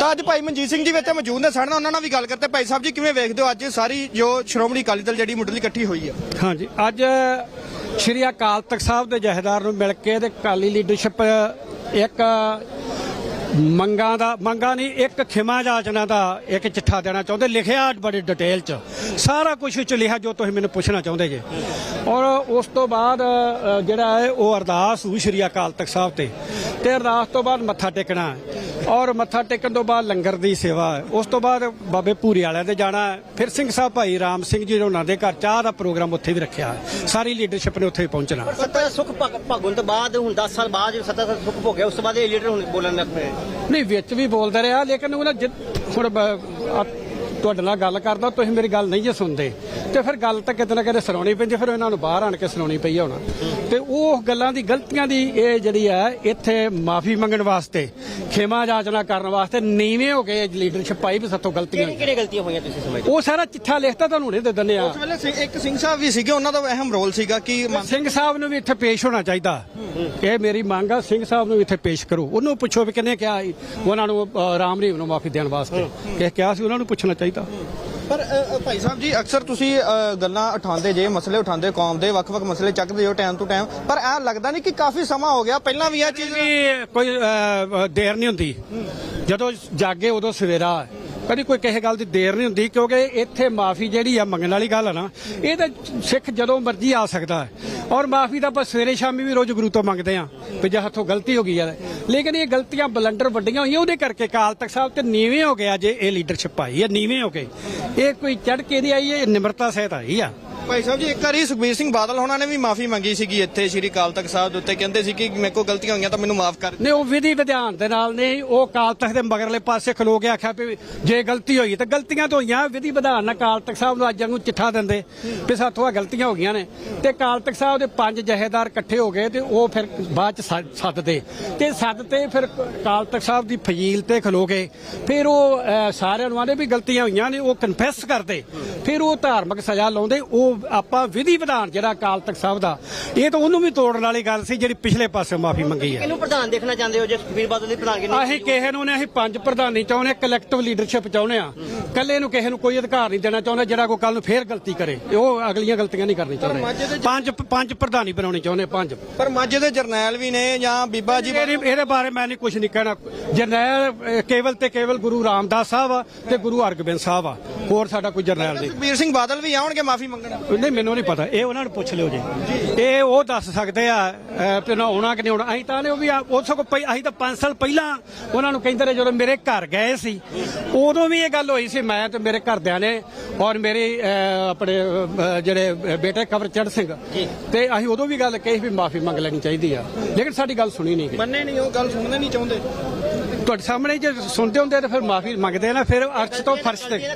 ਤਾਂ ਅੱਜ ਭਾਈ ਮਨਜੀਤ ਸਿੰਘ ਜੀ ਵੀ ਇੱਥੇ ਮੌਜੂਦ ਨੇ, ਸਾਡੇ ਨਾਲ ਉਹਨਾਂ ਨਾਲ ਵੀ ਗੱਲ ਕਰਦੇ ਭਾਈ ਸਾਹਿਬ ਜੀ, ਕਿਵੇਂ ਵੇਖਦੇ ਹੋ ਅੱਜ ਸਾਰੀ ਜੋ ਸ਼੍ਰੋਮਣੀ ਅਕਾਲੀ ਦਲ ਜਿਹੜੀ ਮੁੱਢਲੀ ਇਕੱਠੀ ਹੋਈ ਆ? ਹਾਂਜੀ, ਅੱਜ ਸ਼੍ਰੀ ਅਕਾਲ ਤਖਤ ਸਾਹਿਬ ਦੇ ਜਹੇਦਾਰ ਨੂੰ ਮਿਲ ਕੇ ਤੇ ਕਾਲੀ ਲੀਡਰਸ਼ਿਪ ਇੱਕ ਮੰਗਾਂ ਦਾ, ਮੰਗਾਂ ਨਹੀਂ, ਇੱਕ ਖਿਮਾ ਜਾਚਨਾ ਦਾ ਇੱਕ ਚਿੱਠਾ ਦੇਣਾ ਚਾਹੁੰਦੇ। ਲਿਖਿਆ ਬੜੀ ਡਿਟੇਲ ਚ। ਸਾਰਾ ਕੁਝ ਵਿੱਚ ਲਿਖਿਆ ਜੋ ਤੁਸੀਂ ਮੈਨੂੰ ਪੁੱਛਣਾ ਚਾਹੁੰਦੇ ਜੇ। ਔਰ ਉਸ ਤੋਂ ਬਾਅਦ ਜਿਹੜਾ ਹੈ, ਉਹ ਅਰਦਾਸ ਹੋਈ ਸ਼੍ਰੀ ਅਕਾਲ ਤਖਤ ਸਾਹਿਬ ਤੇ। ਤੇ ਅਰਦਾਸ ਤੋਂ ਬਾਅਦ ਮੱਥਾ ਟੇਕਣਾ। ਔਰ ਮੱਥਾ ਟੇਕਣ ਤੋਂ ਬਾਅਦ ਲੰਗਰ ਦੀ ਸੇਵਾ। ਉਸ ਤੋਂ ਬਾਅਦ ਬਾਬੇ ਭੂਰੀ ਵਾਲਿਆਂ ਦੇ ਜਾਣਾ। ਫਿਰ ਸਿੰਘ ਸਾਹਿਬ ਭਾਈ ਰਾਮ ਸਿੰਘ ਜੀ ਉਹਨਾਂ ਦੇ ਘਰ ਚਾਹ ਦਾ ਪ੍ਰੋਗਰਾਮ ਉੱਥੇ ਵੀ ਰੱਖਿਆ। ਸਾਰੀ ਲੀਡਰਸ਼ਿਪ ਨੇ ਉੱਥੇ ਪਹੁੰਚਣਾ ਸੱਤਾ ਸੁਖ ਭਗ- ਭਗਵੰਤ ਤੋਂ ਬਾਅਦ ਹੁਣ 10 ਸਾਲ ਬਾਅਦ ਜਦੋਂ ਸੱਤਾ ਦਾ ਸੁਖ ਭੋਗਿਆ ਉਸ ਤੋਂ ਬਾਅਦ ਇਹ ਲੀਡਰ ਹੁਣ ਬੋਲਣ ਲੱਗ ਪਏ ਨਹੀਂ ਵਿੱਚ ਵੀ ਬੋਲਦਾ ਰਿਹਾ ਲੇਕਿਨ ਉਹਨਾਂ ਜਿ- ਹੁਣ ਤੁਹਾਡੇ ਨਾਲ ਗੱਲ ਕਰਦਾ ਤੁਸੀਂ ਮੇਰੀ ਗੱਲ ਨਹੀਂ ਜੇ ਸੁਣਦੇ ਤੇ ਫਿਰ ਗੱਲ ਤਾਂ ਕਿਤੇ ਨਾ ਕਿਤੇ ਸੁਣਾਉਣੀ ਪੈਂਦੀ ਫਿਰ ਇਹਨਾਂ ਨੂੰ ਬਾਹਰ ਆਣ ਕੇ ਸੁਣਾਉਣੀ ਪਈ ਹੁਣ ਤੇ ਉਹ ਗੱਲਾਂ ਦੀ ਗਲਤੀਆਂ ਦੀ ਇਹ ਜਿਹੜੀ ਹੈ ਇੱਥੇ ਮਾਫੀ ਮੰਗਣ ਵਾਸਤੇ ਖੇਮਾ ਜਾਚਨਾ ਕਰਨ ਵਾਸਤੇ ਨੀਵੇਂ ਹੋ ਗਏ ਲੀਡਰਸ਼ਿਪ ਪਾਈ ਵੀ ਸਾਤੋਂ ਗਲਤੀਆਂ ਕਿਹੜੀ ਕਿਹੜੀ ਗਲਤੀਆਂ ਹੋਈਆਂ ਤੁਸੀਂ ਸਮਝਦੇ ਉਹ ਸਾਰਾ ਚਿੱਠਾ ਲਿਖਤਾ ਤੁਹਾਨੂੰ ਹੁਣੇ ਦੇ ਦਿੰਦੇ ਆ। ਉਸ ਵੇਲੇ ਸਿੰਘ- ਇੱਕ ਸਿੰਘ ਸਾਹਿਬ ਵੀ ਸੀਗੇ ਉਹਨਾਂ ਦਾ ਅਹਿਮ ਰੋਲ ਸੀਗਾ ਕਿ ਸਿੰਘ ਸਾਹਿਬ ਨੂੰ ਵੀ ਇੱਥੇ ਪੇਸ਼ ਹੋਣਾ ਚਾਹੀਦਾ। ਇਹ ਮੇਰੀ ਮੰਗ ਆ ਸਿੰਘ ਸਾਹਿਬ ਨੂੰ ਵੀ ਇੱਥੇ ਪੇਸ਼ ਕਰੋ। ਉਹਨੂੰ ਪੁੱਛੋ ਵੀ ਕਿਹਨੇ ਕਿਹਾ ਸੀ ਉਹਨਾਂ ਨੂੰ ਰਾਮ ਰਹੀਮ ਨੂੰ ਮਾਫੀ ਦੇਣ ਵਾਸਤੇ। ਕਿ ਕਿਹਾ ਸੀ ਉਹਨਾਂ ਨੂੰ ਪੁੱਛਣਾ ਚਾਹੀਦਾ। ਪਰ ਭਾਈ ਸਾਹਿਬ ਜੀ, ਅਕਸਰ ਤੁਸੀਂ ਗੱਲਾਂ ਉਠਾਉਂਦੇ ਜੇ, ਮਸਲੇ ਉਠਾਉਂਦੇ, ਕੌਮ ਦੇ, ਵੱਖ-ਵੱਖ ਮਸਲੇ ਚੱਕਦੇ ਹੋ ਟਾਈਮ ਟੂ ਟਾਈਮ ਪਰ ਇਹ ਲੱਗਦਾ ਨਹੀਂ ਕਿ ਕਾਫੀ ਸਮਾਂ ਹੋ ਗਿਆ, ਪਹਿਲਾਂ ਵੀ ਇਹ ਚੀਜ਼ ਕੋਈ ਦੇਰ ਨਹੀਂ ਹੁੰਦੀ ਜਦੋਂ ਜਾਗੇ ਉਦੋਂ ਸਵੇਰਾ ਹੈ। ਕਦੀ ਕੋਈ ਕਿਸੇ ਗੱਲ ਦੀ ਦੇਰ ਨਹੀਂ ਹੁੰਦੀ, ਕਿਉਂਕਿ ਇੱਥੇ ਮਾਫੀ ਜਿਹੜੀ ਆ ਮੰਗਣ ਵਾਲੀ ਗੱਲ ਆ ਨਾ, ਇਹ ਤਾਂ ਸਿੱਖ ਜਦੋਂ ਮਰਜ਼ੀ ਆ ਸਕਦਾ ਹੈ। ਔਰ ਮਾਫੀ ਤਾਂ ਆਪਾਂ ਸਵੇਰੇ ਸ਼ਾਮੀ ਵੀ ਰੋਜ਼ ਗੁਰੂ ਤੋਂ ਮੰਗਦੇ ਆ ਵੀ ਜੇ ਹੱਥੋਂ ਗਲਤੀ ਹੋ ਗਈ ਹੈ ਲੇਕਿਨ ਇਹ ਗਲਤੀਆਂ ਬਲੰਡਰ ਵੱਡੀਆਂ ਹੋਈਆਂ, ਉਹਦੇ ਕਰਕੇ ਅਕਾਲ ਤਖਤ ਸਾਹਿਬ ਤੇ ਨੀਵੇਂ ਹੋ ਗਿਆ ਜੇ ਇਹ ਲੀਡਰਸ਼ਿਪ ਆਈ ਹੈ ਨੀਵੇਂ ਹੋ ਗਏ ਇਹ ਕੋਈ ਚੜ ਕੇ ਨਹੀਂ ਆਈ, ਇਹ ਨਿਮਰਤਾ ਸਹਿਤ ਆਈ ਆ। ਭਾਈ ਸਾਹਿਬ ਜੀ, ਇੱਕ ਵਾਰੀ ਸੁਖਬੀਰ ਸਿੰਘ ਬਾਦਲ ਹੋਣਾ ਨੇ ਵੀ ਮਾਫੀ ਮੰਗੀ ਸੀਗੀ ਇੱਥੇ, ਸ਼੍ਰੀ ਅਕਾਲ ਤਖਤ ਸਾਹਿਬ ਦੇ ਉੱਤੇ। ਕਹਿੰਦੇ ਸੀ ਕਿ ਮੇਰੇ ਕੋਲ ਗਲਤੀਆਂ ਹੋਈਆਂ ਤਾਂ ਮੈਨੂੰ ਮਾਫ ਕਰ ਨਹੀਂ, ਉਹ ਵਿਧੀ ਵਿਧਾਨ ਦੇ ਨਾਲ ਨਹੀਂ, ਉਹ ਅਕਾਲ ਤਖਤ ਦੇ ਮਗਰਲੇ ਪਾਸੇ ਖਲੋ ਕੇ ਆਖਿਆ ਵੀ ਜੇ ਗਲਤੀ ਹੋਈ ਤਾਂ ਗਲਤੀਆਂ ਤਾਂ ਹੋਈਆਂ, ਵਿਧੀ ਵਿਧਾਨ ਨਾਲ ਕਾਲ ਤਖਤ ਸਾਹਿਬ ਨੂੰ ਅੱਜ ਨੂੰ ਚਿੱਠਾ ਦਿੰਦੇ ਵੀ ਸਾਥੋਂ ਆ ਗਲਤੀਆਂ ਹੋ ਗਈਆਂ ਨੇ। ਤੇ ਅਕਾਲ ਤਖਤ ਸਾਹਿਬ ਦੇ ਪੰਜ ਜਹੇਦਾਰ ਇਕੱਠੇ ਹੋ ਗਏ ਤੇ ਉਹ ਫਿਰ ਬਾਅਦ ਚ ਸੱਦਦੇ। ਤੇ ਸੱਦ ਤੇ ਫਿਰ ਅਕਾਲ ਤਖਤ ਸਾਹਿਬ ਦੀ ਫਜ਼ੀਲ ਤੇ ਖਲੋ ਕੇ ਫਿਰ ਉਹ ਸਾਰਿਆਂ ਨੂੰ ਆਂਦੇ ਵੀ ਗਲਤੀਆਂ ਹੋਈਆਂ ਨੇ, ਉਹ ਕਨਫੈਸ ਕਰਦੇ। ਫਿਰ ਉਹ ਧਾਰਮਿਕ ਸਜ਼ਾ ਲਾਉਂਦੇ, ਉਹ ਆਪਾਂ ਵਿਧੀ ਵਿਧਾਨ ਜਿਹੜਾ ਕਾਲ ਤਖਤ ਸਾਹਿਬ ਦਾ ਇਹ ਤਾਂ ਉਹਨੂੰ ਵੀ ਤੋੜਨ ਵਾਲੀ ਗੱਲ ਸੀ ਜਿਹੜੀ ਪਿਛਲੇ ਪਾਸੇ ਮਾਫੀ ਮੰਗੀ ਹੈ ਕਿਹਨੂੰ ਪ੍ਰਧਾਨ ਦੇਖਣਾ ਚਾਹੁੰਦੇ ਹੋ ਜੇ ਸੁਖਬੀਰ ਬਾਦਲ ਦੀ ਪ੍ਰਧਾਨਗੀ ਨਹੀਂ ਅਸੀਂ ਕਿਸੇ ਨੂੰ ਨੇ ਅਸੀਂ ਪੰਜ ਪ੍ਰਧਾਨੀ ਚਾਹੁੰਦੇ ਕਲੈਕਟਿਵ ਲੀਡਰਸ਼ਿਪ ਚਾਹੁੰਦੇ ਆ ਕੱਲੇ ਨੂੰ ਕਿਸੇ ਨੂੰ ਕੋਈ ਅਧਿਕਾਰ ਨਹੀਂ ਦੇਣਾ ਚਾਹੁੰਦੇ ਜਿਹੜਾ ਕੋਈ ਕੱਲ ਨੂੰ ਫੇਰ ਗਲਤੀ ਕਰੇ। ਉਹ ਅਗਲੀਆਂ ਗਲਤੀਆਂ ਨਹੀਂ ਕਰਨੀ ਚਾਹੁੰਦੇ। ਪੰਜ ਪੰਜ ਪ੍ਰਧਾਨੀ ਬਣਾਉਣੀ ਚਾਹੁੰਦੇ ਪੰਜ। ਪਰ ਮਾਝੇ ਦੇ ਜਰਨੈਲ ਵੀ ਨੇ ਜਾਂ ਬੀਬਾ ਜੀ ਇਹਦੇ ਇਹਦੇ ਬਾਰੇ ਮੈਂ ਨਹੀਂ ਕੁਝ ਨਹੀਂ ਕਹਿਣਾ। ਜਰਨੈਲ ਕੇਵਲ ਤੇ ਕੇਵਲ ਗੁਰੂ ਰਾਮਦਾਸ ਸਾਹਿਬ ਆ ਤੇ ਗੁਰੂ ਹਰਗੋਬਿੰਦ ਸਾਹਿਬ ਆ। ਹੋਰ ਸਾਡਾ ਕੋਈ ਜਰਨੈਲ ਨਹੀਂ। ਸੁਖਬੀਰ ਸਿੰਘ ਬਾਦਲ ਵੀ ਆਉਣਗੇ ਮਾਫੀ ਮੰਗਣ। ਨਹੀਂ ਮੈਨੂੰ ਨਹੀਂ ਪਤਾ। ਇਹ ਉਹਨਾਂ ਨੂੰ ਪੁੱਛ ਲਿਓ ਜੀ। ਇਹ ਉਹ ਦੱਸ ਸਕਦੇ ਆ ਨਾ ਆਉਣਾ ਕਿ ਨਹੀਂ ਆਉਣਾ ਅਸੀਂ ਤਾਂ ਨੇ ਉਹ ਵੀ ਸਗੋਂ ਪਹਿ- ਅਸੀਂ ਤਾਂ 5 ਸਾਲ ਪਹਿਲਾਂ ਉਹਨਾਂ ਨੂੰ ਕਹਿੰਦੇ ਰਹੇ ਜਦੋਂ ਮੇਰੇ ਘਰ ਗਏ ਸੀ। ਉਦੋਂ ਵੀ ਇਹ ਗੱਲ ਹੋਈ ਸੀ ਮੈਂ ਤੇ ਮੇਰੇ ਘਰਦਿਆਂ ਨੇ ਔਰ ਮੇਰੇ ਆਪਣੇ ਜਿਹੜੇ ਬੇਟੇ ਕਵਰਚੜ ਸਿੰਘ ਤੇ ਅਸੀਂ ਉਦੋਂ ਵੀ ਗੱਲ ਕਹੀ ਵੀ ਮਾਫੀ ਮੰਗ ਲੈਣੀ ਚਾਹੀਦੀ ਆ। ਲੇਕਿਨ ਸਾਡੀ ਗੱਲ ਸੁਣੀ ਨਹੀਂ ਗਈ। ਮੰਨੇ ਨਹੀਂ ਉਹ ਗੱਲ ਸੁਣਨੇ ਨਹੀਂ ਚਾਹੁੰਦੇ। ਤੁਹਾਡੇ ਸਾਹਮਣੇ ਜੇ ਸੁਣਦੇ ਹੁੰਦੇ ਤਾਂ ਫਿਰ ਮਾਫੀ ਮੰਗਦੇ ਨਾ ਫਿਰ ਅਰਸ਼ ਤੋਂ ਫਰਸ਼ ਤੇ